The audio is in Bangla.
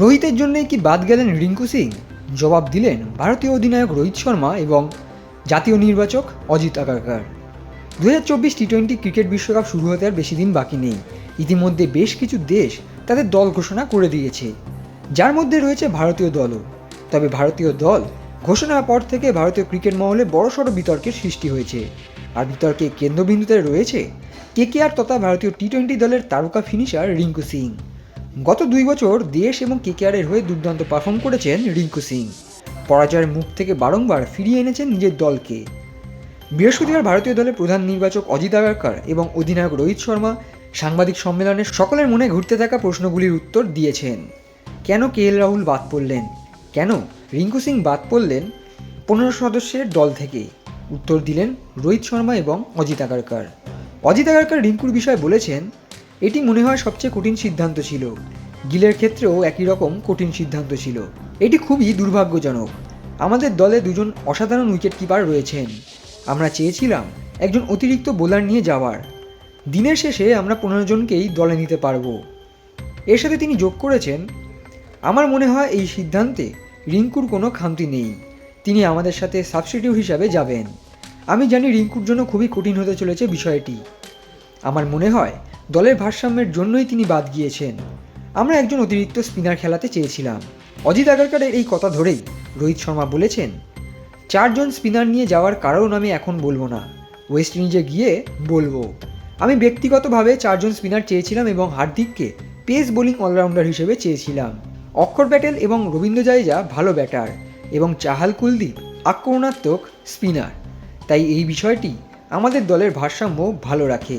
রোহিতের জন্যই কি বাদ গেলেন রিঙ্কু সিং? জবাব দিলেন ভারতীয় অধিনায়ক রোহিত শর্মা এবং জাতীয় নির্বাচক অজিত আগারকার। দু হাজার চব্বিশ টি টোয়েন্টি ক্রিকেট বিশ্বকাপ শুরু হতে আর বেশি দিন বাকি নেই। ইতিমধ্যে বেশ কিছু দেশ তাদের দল ঘোষণা করে দিয়েছে, যার মধ্যে রয়েছে ভারতীয় দলও। তবে ভারতীয় দল ঘোষণার পর থেকে ভারতীয় ক্রিকেট মহলে বড়সড় বিতর্কের সৃষ্টি হয়েছে। আর বিতর্কে কেন্দ্রবিন্দুতে রয়েছে কে কেকেআর তথা ভারতীয় টি টোয়েন্টি দলের তারকা ফিনিশার রিঙ্কু সিং। গত দুই বছর দেশ এবং কেকেআরের হয়ে দুর্দান্ত পারফর্ম করেছেন রিঙ্কু সিং। পরাজয়ের মুখ থেকে বারংবার ফিরিয়ে এনেছেন নিজের দলকে। বৃহস্পতিবার ভারতীয় দলের প্রধান নির্বাচক অজিত আগারকার এবং অধিনায়ক রোহিত শর্মা সাংবাদিক সম্মেলনে সকলের মনে ঘুরতে থাকা প্রশ্নগুলির উত্তর দিয়েছেন। কেন কে এল রাহুল বাদ পড়লেন? কেন রিঙ্কু সিং বাদ পড়লেন? পনেরো সদস্যের দল থেকে উত্তর দিলেন রোহিত শর্মা এবং অজিত আগারকার। অজিত আগারকার রিঙ্কুর বিষয়ে বলেছেন এটি মনে হয় সবচেয়ে কঠিন সিদ্ধান্ত ছিল। গিলের ক্ষেত্রেও একই রকম কঠিন সিদ্ধান্ত ছিল। এটি খুবই দুর্ভাগ্যজনক। আমাদের দলে দুজন অসাধারণ উইকেট কিপার রয়েছেন। আমরা চেয়েছিলাম একজন অতিরিক্ত বোলার নিয়ে যাওয়ার। দিনের শেষে আমরা পনেরো জনকেই দলে নিতে পারব। এর সাথে তিনি যোগ করেছেন, আমার মনে হয় এই সিদ্ধান্তে রিঙ্কুর কোনো খামতি নেই। তিনি আমাদের সাথে সাবস্টিটিউট হিসাবে যাবেন। আমি জানি রিঙ্কুর জন্য খুবই কঠিন হতে চলেছে বিষয়টি। আমার মনে হয় দলের ভারসাম্যের জন্যই তিনি বাদ গিয়েছেন। আমরা একজন অতিরিক্ত স্পিনার খেলাতে চেয়েছিলাম। অজিত আগারকারের এই কথা ধরেই রোহিত শর্মা বলেছেন, চারজন স্পিনার নিয়ে যাওয়ার কারণ আমি এখন বলব না। ওয়েস্ট ইন্ডিজে গিয়ে বলব। আমি ব্যক্তিগতভাবে চারজন স্পিনার চেয়েছিলাম এবং হার্দিককে পেস বোলিং অলরাউন্ডার হিসেবে চেয়েছিলাম। অক্ষর প্যাটেল এবং রবীন্দ্র জাদেজা ভালো ব্যাটার এবং চাহাল কুলদীপ আক্রমণাত্মক স্পিনার। তাই এই বিষয়টি আমাদের দলের ভারসাম্য ভালো রাখে।